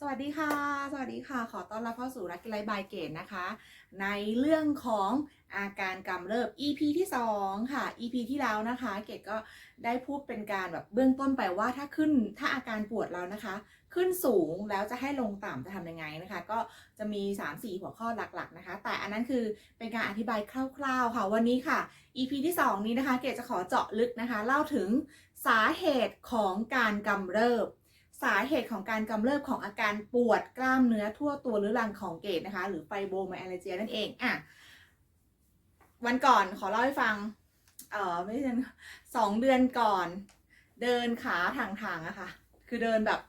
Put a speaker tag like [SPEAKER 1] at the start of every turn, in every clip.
[SPEAKER 1] สวัสดีค่ะ สวัสดีค่ะ ขอต้อนรับเข้าสู่รักกิไลบายเกตนะคะ ในเรื่องของอาการกำเริบ EP ที่ 2 ค่ะ EP ที่แล้วนะคะ เกตก็ได้พูดเป็นการแบบเบื้องต้นไปว่าถ้าขึ้นถ้าอาการปวดเรานะคะ ขึ้นสูงแล้วจะให้ลงต่ำจะทำยังไงนะคะ ก็จะมี 3-4 หัวข้อหลักๆนะคะ แต่อันนั้นคือเป็นการอธิบายคร่าว ๆ ค่ะ วันนี้ค่ะ EP ที่ 2 นี้นะคะ เกดจะขอเจาะลึกนะคะ เล่าถึงสาเหตุของการกำเริบ สาเหตุของการกำเริบของอาการปวดกล้ามเนื้อทั่วตัวหรือรังของเกดนะคะ หรือไฟโบไมแอลเจียนั่นเองอะวันก่อนขอเล่าให้ฟัง เออไม่ใช่สองเดือนก่อน เดินขาทางทางๆอะค่ะ คือเดินแบบ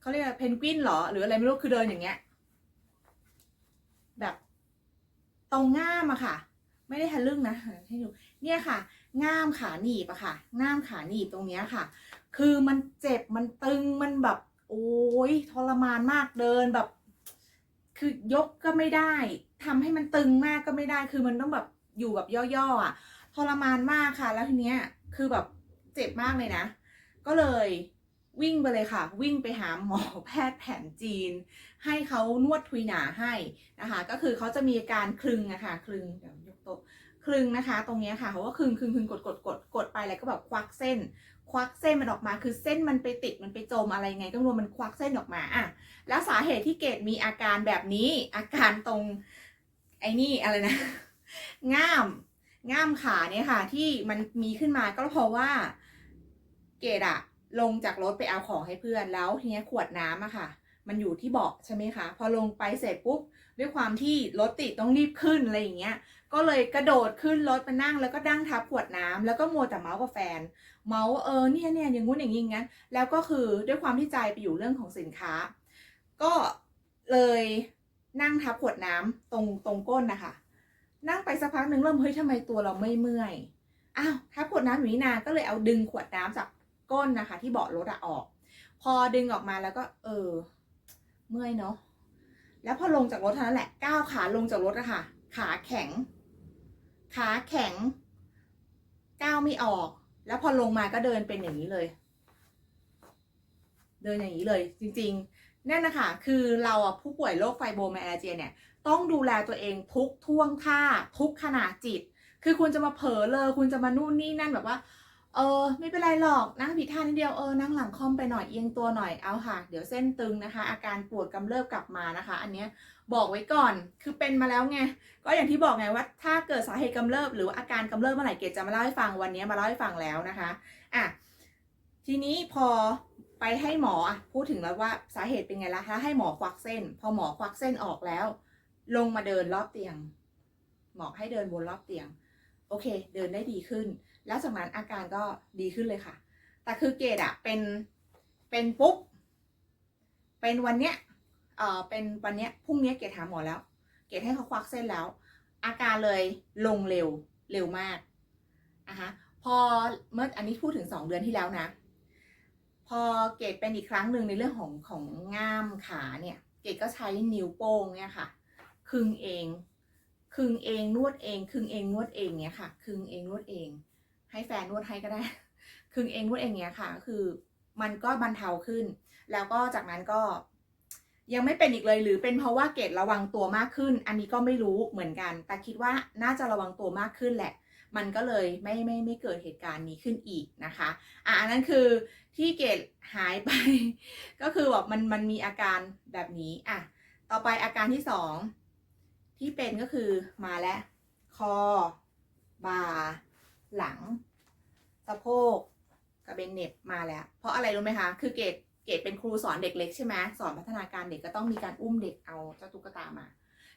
[SPEAKER 1] เขาเรียกอะไรเพนกวินเหรอ หรืออะไรไม่รู้ คือเดินอย่างเงี้ย แบบตรงง่ามอะค่ะ ไม่ได้ทะลึ่งนะให้ดูเนี่ยค่ะ ง่ามขาหนีบอะค่ะง่ามขาหนีบตรงเนี้ยค่ะ คือมันเจ็บมันตึงมันแบบ โอ้ยทรมานมากเดินแบบ คือยกก็ไม่ได้ทำให้มันตึงมากก็ไม่ได้ คือมันต้องแบบอยู่แบบย่อๆอะทรมานมากค่ะ แล้วทีเนี้ยคือแบบเจ็บมากเลยนะ ก็เลยวิ่งไปเลยค่ะ วิ่งไปหาหมอแพทย์แผนจีน ให้เขานวดทุยหนาให้นะคะ ก็คือเขาจะมีการคลึงอะคะคลึงเดี๋ยวยกโต๊ะคลึงนะคะ ตรงเนี้ยค่ะเขาก็คลึงคลึงคลึงกดกดกดกดไปแล้วก็แบบควักเส้น ควักเส้นมันออกมา คือเส้นมันไปติดมันไปจมอะไรไงก็รู้มันควักเส้นออกมาอะแล้วสาเหตุที่เกดมีอาการแบบนี้ อาการตรงไอ้นี่อะไรนะง่ามง่ามขาเนี่ยค่ะ ที่มันมีขึ้นมาก็เพราะว่าเกดอะลงจากรถไปเอาของให้เพื่อนแล้วทีเนี้ยขวดน้ำอะค่ะ มันอยู่ที่เบาะใช่ไหมคะ พอลงไปเสร็จปุ๊บด้วยความที่รถติดต้องรีบขึ้นอะไรอย่างเงี้ย ก็เลยกระโดดขึ้นรถมานั่งแล้วก็ดั้งทับขวดน้ำแล้วก็มัวแต่เมาส์กับแฟน เมาส์เออเนี่ยเนี่ยอย่างงู้นอย่างงี้งั้น แล้วก็คือด้วยความที่ใจไปอยู่เรื่องของสินค้า ก็เลยนั่งทับขวดน้ำตรงตรงก้นนะคะนั่งไปสักพักหนึ่งเริ่มเฮ้ยทำไมตัวเราไม่เมื่อยอ้าวทับขวดน้ำอยู่นี่นาก็เลยเอาดึงขวดน้ำจากก้นนะคะ ที่เบาะรถอะออก พอดึงออกมาแล้วก็ เออ เมื่อยเนาะแล้วพอลงจากรถเท่านั้นแหละก้าวขาลงจากรถอะค่ะ ขาแข็ง ขาแข็งก้าวไม่ออก แล้วพอลงมาก็เดินเป็นอย่างนี้เลย เดินอย่างนี้เลย จริงๆนั่นนะคะคือเราอะผู้ป่วยโรคไฟโบไมแอเจียเนี่ย ต้องดูแลตัวเองทุกท่วงท่าทุกขณะจิต คือคุณจะมาเผลอเลยคุณจะมานู่นนี่นั่นแบบว่า เออไม่เป็นไรหรอกนั่งผิดท่านิดเดียวเออนั่งหลังคอมไปหน่อยเอียงตัวหน่อยเอาค่ะ เดี๋ยวเส้นตึงนะคะ อาการปวดกำเริบกลับมานะคะ อันเนี้ยบอกไว้ก่อนคือเป็นมาแล้วไงก็อย่างที่บอกไงว่า ถ้าเกิดสาเหตุกำเริบหรืออาการกำเริบเมื่อไหร่เกดจะมาเล่าให้ฟังวันนี้มาเล่าให้ฟังแล้วนะคะอะทีนี้พอไปให้หมออะพูดถึงแล้วว่าสาเหตุเป็นไงล่ะถ้าให้หมอควักเส้น พอหมอควักเส้นออกแล้ว ลงมาเดินรอบเตียง หมอให้เดินบนรอบเตียง โอเค เดินได้ดีขึ้น แล้วจากนั้นอาการก็ดีขึ้นเลยค่ะ แต่คือเกดอะเป็นเป็นปุ๊บ เป็นวันเนี้ยเอ่อเป็นวันเนี้ยพรุ่งเนี้ยเกดหาหมอแล้ว เกดให้เขาควักเส้นแล้ว อาการเลยลงเร็วเร็วมากอะฮะพอเมื่ออันนี้พูดถึงสองเดือนที่แล้วนะ พอเกดเป็นอีกครั้งหนึ่งในเรื่องของของง่ามขาเนี่ย เกดก็ใช้นิ้วโป้งเนี่ยค่ะคึงเองคึงเองนวดเองคึงเองนวดเองเนี่ยค่ะคึงเองนวดเอง ให้แฟนนวดให้ก็ได้คึงเองนวดเองเนี่ยค่ะก็คือมันก็บรรเทาขึ้น แล้วก็จากนั้นก็ ยังไม่เป็นอีกเลยหรือเป็นเพราะว่าเกดระวังตัวมากขึ้น อันนี้ก็ไม่รู้เหมือนกัน แต่คิดว่าน่าจะระวังตัวมากขึ้นแหละ มันก็เลยไม่ไม่ไม่เกิดเหตุการณ์นี้ขึ้นอีกนะคะอะอันนั้นคือที่เกดหายไป ก็คือแบบมันมันมีอาการแบบนี้อะต่อไปอาการที่สองที่เป็นก็คือมาแล้วคอบ่า หลัง สะโพกกระเบนเน็บมาแล้ว เพราะอะไรรู้ไหมคะ คือเกดเกดเป็นครูสอนเด็กเล็กใช่ไหมสอนพัฒนาการเด็กก็ต้องมีการอุ้มเด็กเอาเจ้าตุ๊กตามา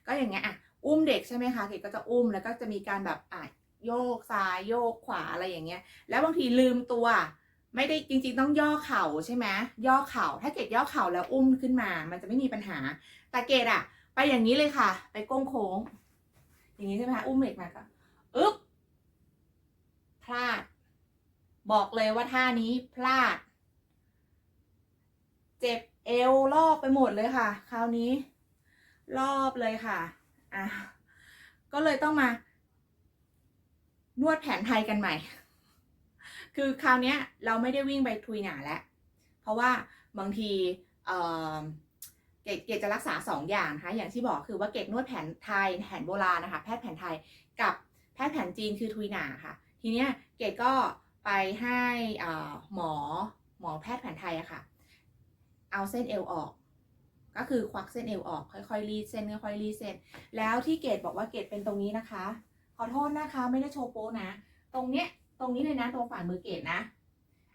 [SPEAKER 1] ก็อย่างเงี้ยอะอุ้มเด็กใช่ไหมคะเกดก็จะอุ้มแล้วก็จะมีการแบบอะโยกซ้ายโยกขวาอะไรอย่างเงี้ย แล้วบางทีลืมตัว ไม่ได้จริง ๆ ต้องย่อเข่าใช่ไหมย่อเข่า ถ้าเกดย่อเข่าแล้วอุ้มขึ้นมา มันจะไม่มีปัญหา แต่เกดอะไปอย่างนี้เลยค่ะ ไปโก้งโค้ง อย่างนี้ใช่ไหมคะอุ้มเด็กมาก็อึ๊บ พลาด บอกเลยว่าท่านี้พลาด เจ็บเอวรอบไปหมดเลยค่ะ คราวนี้ รอบเลยค่ะอะก็เลยต้องมา นวดแผนไทยกันใหม่ คือคราวนี้เราไม่ได้วิ่งไปทุยหนาแล้ว เพราะว่าบางทีเเกดเกดจะรักษาสองอย่างนะคะอย่างที่บอกคือว่าเกดนวดแผนไทยแผนโบราณนะคะ แพทย์แผนไทยกับแพทย์แผนจีนคือทุยหนาค่ะ ทีเนี้ยเกดก็ไปให้หมอหมอแพทย์แผนไทยอะค่ะ เอาเส้นเอวออก ก็คือควักเส้นเอวออก ค่อยๆรีดเส้นค่อยๆรีดเส้น แล้วที่เกดบอกว่าเกดเป็นตรงนี้นะคะ ขอโทษนะคะ ไม่ได้โชว์โป้นะ ตรงเนี้ยตรงนี้เลยนะตรงฝ่ามือเกดนะ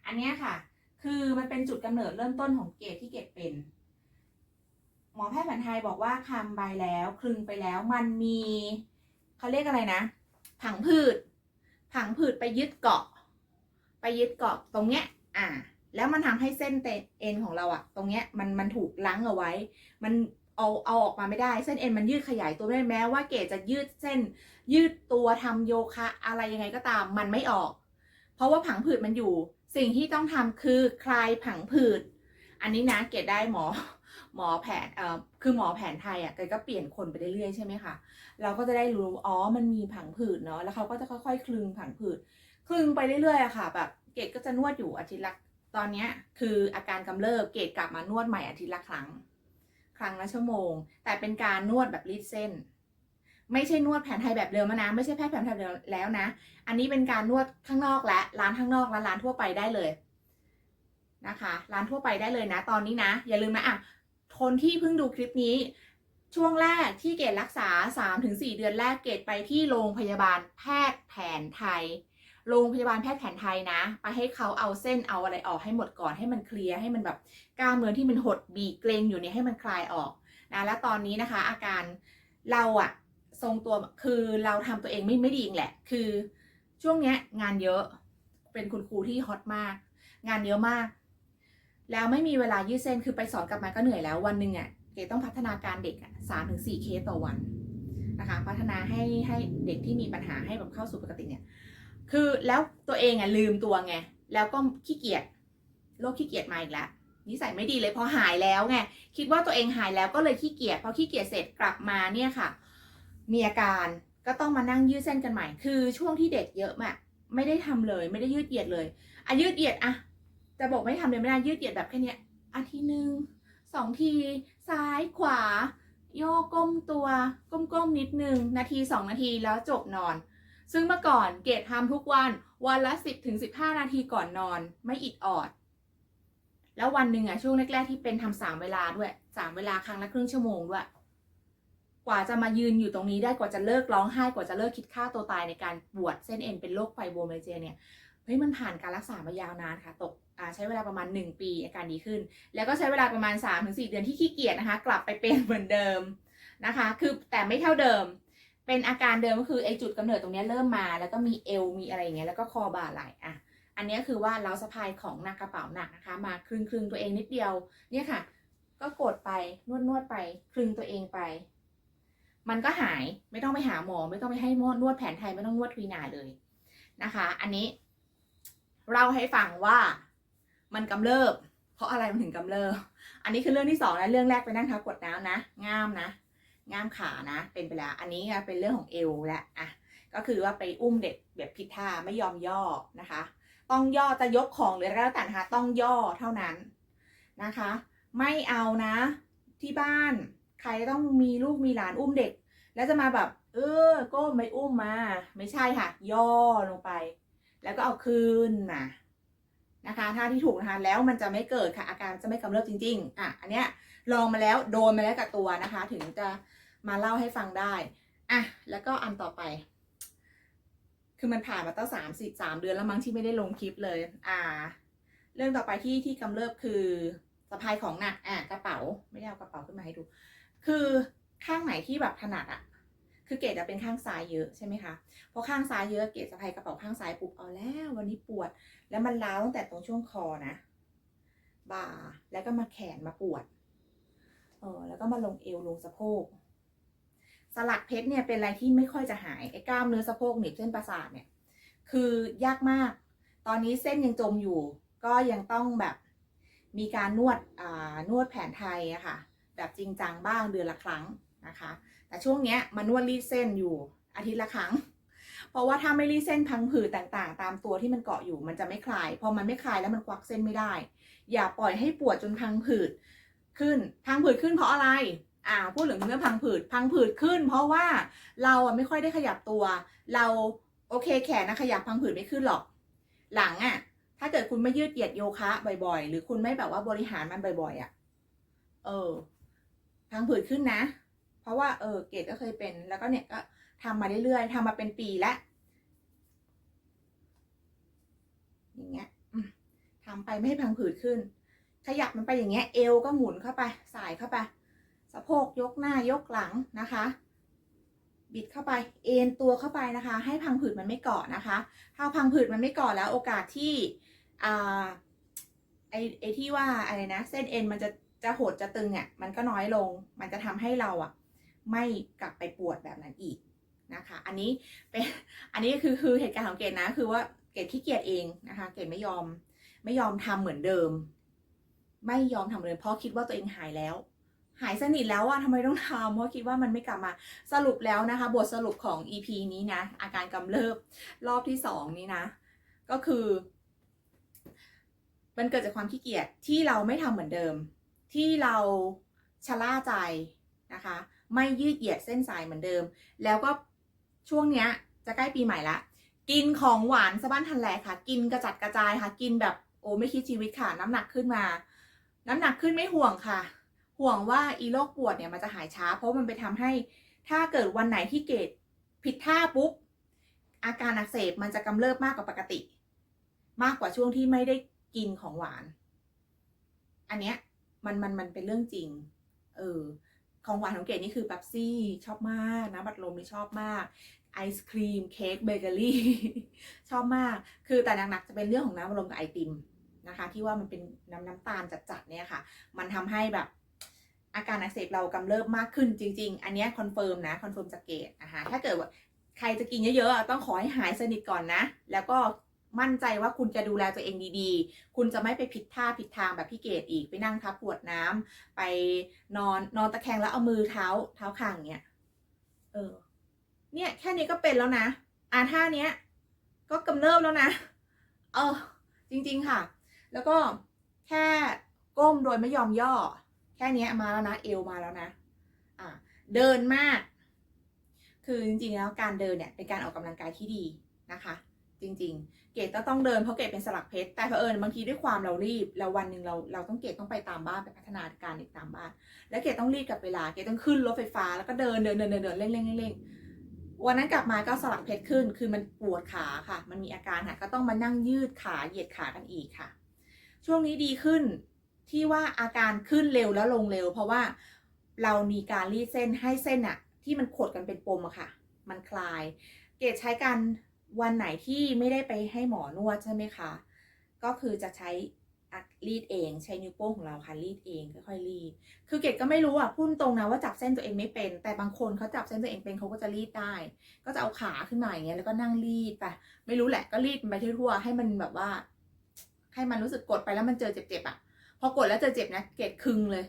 [SPEAKER 1] อันเนี้ยค่ะ คือมันเป็นจุดกำเนิดเริ่มต้นของเกดที่เกดเป็น หมอแพทย์แผนไทยบอกว่าคำใบแล้วคลึงไปแล้วมันมีเขาเรียกอะไรนะ ผังผืด ผังผืดไปยึดเกาะ ไปยึดเกาะตรงเนี้ย อ่า แล้วมันทำให้เส้นเเอ็นของเราอะตรงเนี้ยมันมันถูกล้างเอาไว้ มันเอาเอาออกมาไม่ได้ เส้นเอ็นมันยืดขยายตัวไม่ได้แม้ว่าเกดจะยืดเส้น ยืดตัวทำโยคะ อะไรยังไงก็ตามมันไม่ออก เพราะว่าผังผืดมันอยู่ สิ่งที่ต้องทำคือคลายผังผืด อันนี้นะเกดได้หมอ หมอแผนเอ่อคือหมอแผนไทยอะเกก็เปลี่ยนคนไปเรื่อยๆใช่ไหมคะเราก็จะได้รู้อ๋อมันมีผังผืดเนาะแล้วเขาก็จะค่อยๆ คลึงผังผืดคลึงไปเรื่อยๆอะค่ะ แบบเกดก็จะนวดอยู่อาทิตย์ละตอนเนี้ยคืออาการกำเริบเกดกลับมานวดใหม่อาทิตย์ละครั้ง ครั้งละชั่วโมง แต่เป็นการนวดแบบรีดเส้น ไม่ใช่นวดแผนไทยแบบเดิมแล้วนะ ไม่ใช่แพทย์แผนไทยแบบแล้วนะ อันนี้เป็นการนวดข้างนอกและร้านข้างนอกและร้านทั่วไปได้เลยนะคะ ร้านทั่วไปได้เลยนะ ตอนนี้นะ อย่าลืมนะอะ คนที่เพิ่งดูคลิปนี้ ช่วงแรกที่เกดรักษา 3-4 เดือนแรกเกดไปที่โรงพยาบาลแพทย์แผนไทย โรงพยาบาลแพทย์แผนไทยนะ ไปให้เขาเอาเส้นเอาอะไรออกให้หมดก่อนให้มันเคลียร์ให้มันแบบกล้ามเนื้อที่มันหดบีเกรงอยู่เนี่ยให้มันคลายออกนะและตอนนี้นะคะ อาการเราอะทรงตัวคือเราทำตัวเองไม่ไม่ดีเองแหละ คือช่วงเนี้ยงานเยอะเป็นคุณครูที่ฮอตมาก งานเยอะมาก แล้วไม่มีเวลายืดเส้นคือไปสอนกลับมาก็เหนื่อยแล้ววันหนึ่งอะเกต้องพัฒนาการเด็กสามถึงสี่เคสต่อวันนะคะพัฒนาให้ให้เด็กที่มีปัญหาให้แบบเข้าสู่ปกติเนี่ยคือแล้วตัวเองอะลืมตัวไงแล้วก็ขี้เกียจโรคขี้เกียจมาอีกแล้วนิสัยไม่ดีเลยพอหายแล้วไงคิดว่าตัวเองหายแล้วก็เลยขี้เกียจพอขี้เกียจเสร็จกลับมาเนี่ยค่ะ มีอาการก็ต้องมานั่งยืดเส้นกันใหม่ คือช่วงที่เด็กเยอะมากไม่ได้ทำเลย ไม่ได้ยืดเหยียดเลยอะยืดเหยียดอะ จะบอกไม่ทำเลยไม่ได้ยืดเหยียดแบบแค่เนี้ยอาทิตย์หนึ่งสองที ซ้ายขวา โยกก้มตัว ก้มๆนิดนึง นาทีสองนาทีแล้วจบนอน ซึ่งเมื่อก่อนเกดทำทุกวันวันละ 10ถึง15 นาทีก่อนนอนไม่อิดออด แล้ววันหนึ่งอะช่วงแรกๆที่เป็นทำสามเวลาด้วยสามเวลาครั้งละครึ่งชั่วโมงด้วยกว่าจะมายืนอยู่ตรงนี้ได้กว่าจะเลิกร้องไห้กว่าจะเลิกคิดฆ่าตัวตายในการปวดเส้นเอ็นเป็นโรคไฟโบรไมเจเนี่ยเฮ้ยมันผ่านการรักษามายาวนานค่ะตก ใช้เวลาประมาณ 1 ปีอาการดีขึ้น แล้วก็ใช้เวลาประมาณ 3-4 เดือนที่ขี้เกียจนะคะ กลับไปเป็นเหมือนเดิมนะคะ คือแต่ไม่เท่าเดิม เป็นอาการเดิมก็คือไอจุดกำเนิดตรงนี้เริ่มมา แล้วก็มีเอวมีอะไรอย่างเงี้ยแล้วก็คอบ่าไหล่อะอันนี้คือว่าเราสะพายของหนักกระเป๋าหนักนะคะ มาคลึงคลึงตัวเองนิดเดียวเนี่ยค่ะ ก็กดไปนวดนวดไปคลึงตัวเองไป มันก็หายไม่ต้องไปหาหมอ ไม่ต้องไปให้นวดนวดแผนไทยไม่ต้องนวดทวีนาเลยนะคะ อันนี้เล่าให้ฟังว่า มันกำเริบ เพราะอะไรมันถึงกำเริบ อันนี้คือเรื่องที่สองนะ เรื่องแรกไปนั่งเท้ากดน้ำนะ ง่ามนะ ง่ามขานะ เป็นไปแล้ว อันนี้เป็นเรื่องของเอวและอะ ก็คือว่าไปอุ้มเด็กแบบผิดท่าไม่ยอมย่อนะคะ ต้องย่อจะยกของหรืออะไรก็แล้วแต่นะคะต้องย่อเท่านั้นนะคะ ไม่เอานะ ที่บ้าน ใครต้องมีลูกมีหลานอุ้มเด็ก แล้วจะมาแบบ เออก้มไม่อุ้มมา ไม่ใช่ค่ะ ย่อลงไป แล้วก็เอาคืนมา นะคะท่าที่ถูกนะคะแล้วมันจะไม่เกิดค่ะอาการจะไม่กำเริบจริงๆอะอันเนี้ยลองมาแล้วโดนมาแล้วกับตัวนะคะ ถึงจะมาเล่าให้ฟังได้อะแล้วก็อันต่อไป คือมันผ่านมาตั้งสามสิบสามเดือนแล้วมั้งที่ไม่ได้ลงคลิปเลย อ่า เรื่องต่อไปที่ที่กำเริบคือสะพายของหนักอะกระเป๋าไม่ได้เอากระเป๋าขึ้นมาให้ดู คือข้างไหนที่แบบถนัดอะ คือเกดจะเป็นข้างซ้ายเยอะใช่ไหมคะเพราะข้างซ้ายเยอะเกดสะพายกระเป๋าข้างซ้ายปุ๊บเอาแล้ววันนี้ปวด แล้วมันล้าวตั้งแต่ตรงช่วงคอนะบ่าแล้วก็มาแขนมาปวดเออแล้วก็มาลงเอวลงสะโพก สลักเพชรเนี่ยเป็นอะไรที่ไม่ค่อยจะหายไอ้กล้ามเนื้อสะโพกหนีบเส้นประสาทเนี่ย คือยากมาก ตอนนี้เส้นยังจมอยู่ ก็ยังต้องแบบมีการนวดอ่านวดแผนไทยอะค่ะ แบบจริงจังบ้างเดือนละครั้งนะคะ แต่ช่วงเนี้ยมานวดรีดเส้นอยู่อาทิตย์ละครั้ง เพราะว่าถ้าไม่รีดเส้นพังผืดต่างๆ ตามตัวที่มันเกาะอยู่มันจะไม่คลาย พอมันไม่คลายแล้วมันควักเส้นไม่ได้ อย่าปล่อยให้ปวดจนพังผืดขึ้น พังผืดขึ้นเพราะอะไรอ่าพูดถึงเรื่องพังผืดพังผืดขึ้น เพราะว่าเราอะไม่ค่อยได้ขยับตัว เราโอเคแขนนะขยับพังผืดไม่ขึ้นหรอก หลังอะ ถ้าเกิดคุณไม่ยืดเหยียดโยคะบ่อยๆ หรือคุณไม่แบบว่าบริหารมันบ่อยๆอะเออพังผืดขึ้นนะ เพราะว่าเออเกดก็เคยเป็น แล้วก็เนี่ยก็ทำมาเรื่อยๆทำมาเป็นปีแล้วอย่างเงี้ยทำไปไม่ให้พังผืดขึ้น ขยับมันไปอย่างเงี้ยเอวก็หมุนเข้าไปสายเข้าไปสะโพกยกหน้ายกหลังนะคะ บิดเข้าไปเอ็นตัวเข้าไปนะคะ ให้พังผืดมันไม่เกาะนะคะ ถ้าพังผืดมันไม่เกาะแล้วโอกาสที่อ่าไอไอที่ว่าอะไรนะ เส้นเอ็นมันจะจะหดจะตึงอะมันก็น้อยลง มันจะทำให้เราอะ ไม่กลับไปปวดแบบนั้นอีกนะคะ อันนี้เป็นอันนี้คือคือเหตุการณ์ของเกดนะ คือว่าเกดขี้เกียจเองนะคะ เกดไม่ยอมไม่ยอมทำเหมือนเดิม ไม่ยอมทำเหมือนเดิมเพราะคิดว่าตัวเองหายแล้ว หายสนิทแล้วอะทำไมต้องทำเพราะคิดว่ามันไม่กลับมาสรุปแล้วนะคะ บทสรุปของ EP นี้นะ อาการกำเริบรอบที่สองนี้นะ ก็คือ มันเกิดจากความขี้เกียจที่เราไม่ทำเหมือนเดิม ที่เราชะล่าใจนะคะ ไม่ยืดเหยียดเส้นสายเหมือนเดิม แล้วก็ช่วงเนี้ยจะใกล้ปีใหม่ละ กินของหวานสะบ้านทันแหลค่ะ กินกระจัดกระจายค่ะ กินแบบโอ้ไม่คิดชีวิตค่ะ น้ำหนักขึ้นมา น้ำหนักขึ้นไม่ห่วงค่ะ ห่วงว่าอีโรคปวดเนี่ยมันจะหายช้า เพราะมันไปทำให้ถ้าเกิดวันไหนที่เกตผิดท่าปุ๊บอาการอักเสบมันจะกำเริบมากกว่าปกติ มากกว่าช่วงที่ไม่ได้กินของหวาน อันเนี้ยมันมันมันเป็นเรื่องจริง เออ ของหวานของเกดนี่คือเบบซี่ชอบมากนะบัตรลมนี่ชอบมากไอศครีมเค้กเบเกอรี่ชอบมาก คือแต่หนักๆจะเป็นเรื่องของน้ำบัตรลมกับไอติมนะคะ ที่ว่ามันเป็นน้ำน้ำตาลจัดๆเนี่ยค่ะ มันทำให้แบบอาการอักเสบเรากำเริบมากขึ้นจริง ๆ อันนี้คอนเฟิร์มนะคอนเฟิร์มจากเกตนะคะถ้าเกิดว่าใครจะกินเยอะๆต้องขอให้หายสนิทก่อนนะ แล้วก็ มั่นใจว่าคุณจะดูแลตัวเองดีๆ คุณจะไม่ไปผิดท่าผิดทางแบบพี่เกดอีกไปนั่งทับปวดน้ำไปนอนนอนตะแคงแล้วเอามือเท้าเท้าข้างอย่างเงี้ยเออ เนี่ยแค่นี้ก็เป็นแล้วนะ อ่าท่าเนี้ย ก็กำเริบแล้วนะ เออ จริงๆค่ะ แล้วก็แค่ก้มโดยไม่ยอมย่อ แค่นี้มาแล้วนะ เอวมาแล้วนะ อ่า เดินมาก คือจริงๆแล้วการเดินเนี่ยเป็นการออกกำลังกายที่ดีนะคะ จริง ๆ เกดก็ต้องเดินเพราะเกดเป็นสลักเพชรแต่เผอิญบางทีด้วยความเรารีบแล้ววันหนึ่งเราเราต้องเกดต้องไปตามบ้านไปพัฒนาการอีกตามบ้าน แล้วเกดต้องรีบกับเวลาเกดต้องขึ้นรถไฟฟ้าแล้วก็เดินเดินเดินเดินเดินเร่งเร่งเร่งเร่งวันนั้นกลับมาก็สลักเพชรขึ้น คือมันปวดขาค่ะ มันมีอาการค่ะก็ต้องมานั่งยืดขาเหยียดขากันอีกค่ะ ช่วงนี้ดีขึ้นที่ว่าอาการขึ้นเร็วแล้วลงเร็ว เพราะว่าเรามีการรีดเส้นให้เส้นอะที่มันขดกันเป็นปมอะค่ะ มันคลาย เกดใช้การ วันไหนที่ไม่ได้ไปให้หมอนวดใช่ไหมคะ ก็คือจะใช้รีดเองใช้นิ้วโป้งของเราค่ะรีดเองค่อยๆรีด คือเกดก็ไม่รู้อะพูดตรงนะว่าจับเส้นตัวเองไม่เป็น แต่บางคนเขาจับเส้นตัวเองเป็นเขาก็จะรีดได้ ก็จะเอาขาขึ้นมาอย่างเงี้ยแล้วก็นั่งรีดไปไม่รู้แหละก็รีดไปทั่วๆให้มันแบบว่า ให้มันรู้สึกกดไปแล้วมันเจอเจ็บๆอะ พอกดแล้วเจอเจ็บนะเกดคึงเลย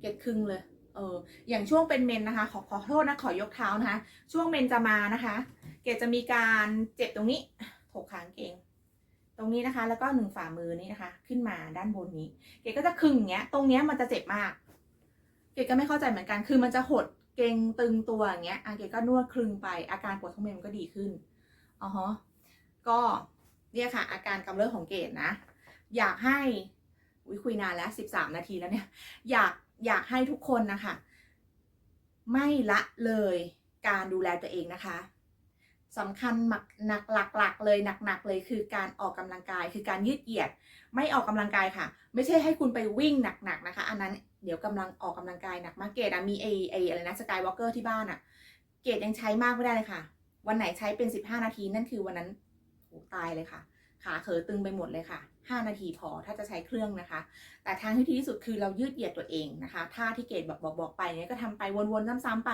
[SPEAKER 1] เกดคึงเลย เออ อย่างช่วงเป็นเมนนะคะ ขอขอโทษนะขอยกเท้านะคะ ช่วงเมนจะมานะคะ เกดจะมีการเจ็บตรงนี้ถกขางเกง ตรงนี้นะคะ แล้วก็หนึ่งฝ่ามือนี้นะคะ ขึ้นมาด้านบนนี้ เกดก็จะคึงอย่างเงี้ย ตรงเนี้ยมันจะเจ็บมาก เกดก็ไม่เข้าใจเหมือนกัน คือมันจะหดเกงตึงตัวอย่างเงี้ยอะเกดก็นวดคลึงไป อาการปวดท้องเมมันก็ดีขึ้นอ๋อฮะก็เนี่ยค่ะ อาการกำเริบของเกดนะ อยากให้อุ๊ยคุยนานแล้วสิบสามนาทีแล้วเนี่ย อยากอยากให้ทุกคนนะคะ ไม่ละเลยการดูแลตัวเองนะคะ สำคัญหมักหนักหลักๆเลยหนักๆเลยคือการออกกำลังกายคือการยืดเหยียด ไม่ออกกำลังกายค่ะ ไม่ใช่ให้คุณไปวิ่งหนักๆนะคะ อันนั้นเดี๋ยวกำลังออกกำลังกายหนักมากเกดมีไอไออะไรนะสกายวอล์กเกอร์ที่บ้านอะเกดยังใช้มากไม่ได้เลยค่ะ วันไหนใช้เป็น 15 นาทีนั่นคือวันนั้นโหตายเลยค่ะ ขาเขอตึงไปหมดเลยค่ะ 5 นาทีพอถ้าจะใช้เครื่องนะคะ แต่ทางที่ดีที่สุดคือเรายืดเหยียดตัวเองนะคะท่าที่เกดบอกบอกบอกไปเนี่ยก็ทำไปวนๆซ้ำๆไป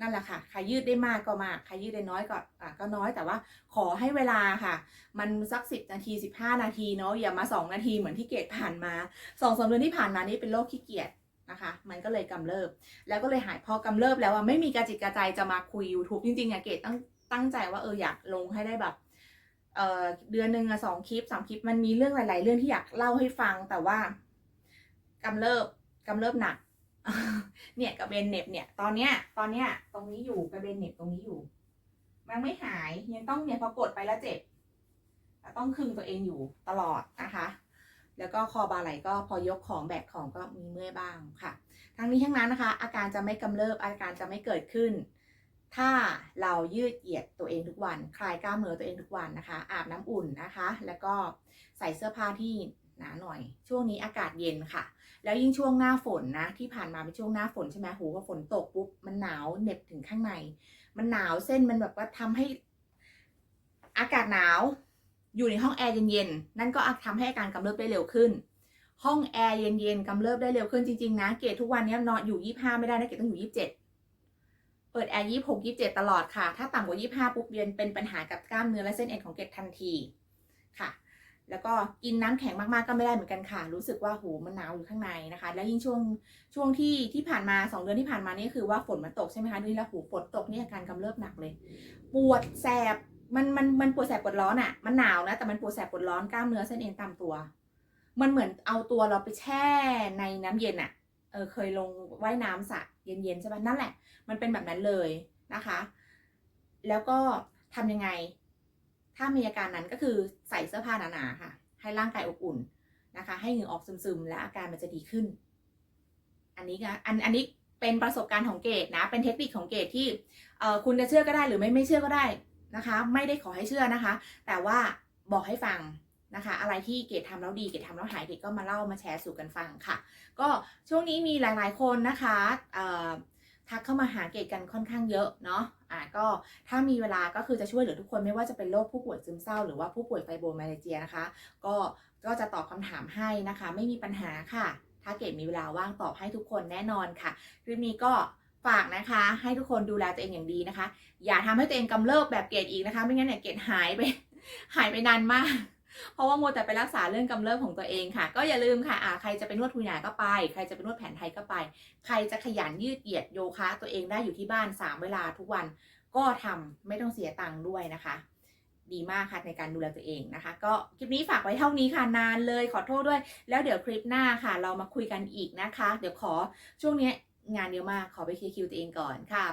[SPEAKER 1] นั่นแหละค่ะใครยืดได้มากก็มากใครยืดได้น้อยก็อะก็น้อยแต่ว่าขอให้เวลาค่ะ มันสักสิบนาที 15 นาทีเนาะอย่ามา 2 นาทีเหมือนที่เกดผ่านมาสองสามเดือนที่ผ่านมานี้เป็นโรคขี้เกียจนะคะมันก็เลยกำเริบ แล้วก็เลยหายพอกำเริบแล้วอะไม่มีกระจิตกระใจจะมาคุย YouTube จริงๆอะเกดตั้งตั้งใจว่าเอออยากลงให้ได้แบบ เดือนหนึ่งอะสองคลิปสามคลิปมันมีเรื่องหลาย ๆ เรื่องที่อยากเล่าให้ฟังแต่ว่ากำเริบกำเริบหนัก เนี่ยกระเบนเน็บเนี่ย ตอนเนี้ย ตอนเนี้ย ตรงนี้อยู่กระเบนเน็บตรงนี้อยู่ มันไม่หายยังต้องเนี่ยพอกดไปแล้วเจ็บต่ต้องคึงตัวเองอยู่ตลอดนะคะ แล้วก็คอบาไหลก็พอยกของแบกของก็มีเมื่อยบ้างค่ะ ทั้งนี้ทั้งนั้นนะคะ อาการจะไม่กำเริบอาการจะไม่เกิดขึ้น ถ้าเรายืดเหยียดตัวเองทุกวัน คลายกล้ามเนื้อตัวเองทุกวันนะคะ อาบน้ำอุ่นนะคะ แล้วก็ใส่เสื้อผ้าที่หนาหน่อย ช่วงนี้อากาศเย็นค่ะ แล้วยิ่งช่วงหน้าฝนนะ ที่ผ่านมาเป็นช่วงหน้าฝนใช่ไหมโหพอฝนตกปุ๊บมันหนาวเหน็บถึงข้างใน มันหนาวเส้นมันแบบว่าทำให้อากาศหนาว อยู่ในห้องแอร์เย็นๆ นั่นก็ทำให้อาการกำเริบได้เร็วขึ้น ห้องแอร์เย็นๆกำเริบได้เร็วขึ้นจริงๆนะ เกดทุกวันนี้นอนอยู่ยี่ห้าไม่ได้นะ เกดต้องอยู่ยี่สิบ เปิดแอร์ยี่หกยี่เจ็ดตลอดค่ะ ถ้าต่ำกว่ายี่ห้าปุ๊บเรียนเป็นปัญหากับกล้ามเนื้อและเส้นเอ็นของเกรดทันทีค่ะ แล้วก็กินน้ำแข็งมากๆก็ไม่ได้เหมือนกันค่ะ รู้สึกว่าหูมันหนาวอยู่ข้างในนะคะ แล้วยิ่งช่วงช่วงที่ที่ผ่านมาสองเดือนที่ผ่านมานี่คือว่าฝนมันตกใช่ไหมคะดูแล้วหูฝนตกนี่อาการกำเริบหนักเลย ปวดแสบมันมันมันปวดแสบปวดร้อนอะ่ะ มันหนาวนะแต่มันปวดแสบปวดร้อนกล้ามเนื้อเส้นเอ็นตามตัว มันเหมือนเอาตัวเราไปแช่ในน้ำเย็นอะ่ะเออเคยลงว่ายน้ำสระ เย็นๆใช่ปะนั่นแหละ มันเป็นแบบนั้นเลยนะคะ แล้วก็ทำยังไง ถ้ามีอาการนั้นก็คือใส่เสื้อผ้าหนาๆค่ะ ให้ร่างกายอบอุ่นนะคะ ให้เหงื่อออกซึมๆ และอาการมันจะดีขึ้น อันนี้ก็อันอันนี้เป็นประสบการณ์ของเกดนะ เป็นเทคนิคของเกดที่คุณจะเชื่อก็ได้หรือไม่ไม่เชื่อก็ได้นะคะ ไม่ได้ขอให้เชื่อนะคะ แต่ว่าบอกให้ฟัง นะคะ อะไรที่เกดทำแล้วดีเกดทำแล้วหายเกดก็มาเล่ามาแชร์สู่กันฟังค่ะ ก็ช่วงนี้มีหลายๆคนนะคะทักเข้ามาหาเกดกันค่อนข้างเยอะเนาะอ่าก็ถ้ามีเวลาก็คือจะช่วยเหลือทุกคนไม่ว่าจะเป็นโรคผู้ป่วยซึมเศร้าหรือว่าผู้ป่วยไฟโบมาเลเจียนะคะ ก็ก็จะตอบคำถามให้นะคะ ไม่มีปัญหาค่ะ ถ้าเกดมีเวลาว่างตอบให้ทุกคนแน่นอนค่ะคลิปนี้ก็ฝากนะคะ ให้ทุกคนดูแลตัวเองอย่างดีนะคะ อย่าทำให้ตัวเองกำเริบแบบเกดอีกนะคะ ไม่งั้นเนี่ยเกดหายไปหายไปนานมาก เพราะว่ามัวแต่ไปรักษาเรื่องกำเริบของตัวเองค่ะ ก็อย่าลืมค่ะอ่าใครจะไปนวดทุนหยาก็ไป ใครจะไปนวดแผนไทยก็ไป ใครจะขยันยืดเหยียดโยคะตัวเองได้อยู่ที่บ้าน 3 เวลาทุกวันก็ทำไม่ต้องเสียตังค์ด้วยนะคะ ดีมากค่ะในการดูแลตัวเองนะคะ ก็คลิปนี้ฝากไว้เท่านี้ค่ะนานเลยขอโทษด้วย แล้วเดี๋ยวคลิปหน้าค่ะ เรามาคุยกันอีกนะคะ เดี๋ยวขอช่วงนี้งานเยอะมากขอไปเคลียร์คิวตัวเองก่อนค่ะ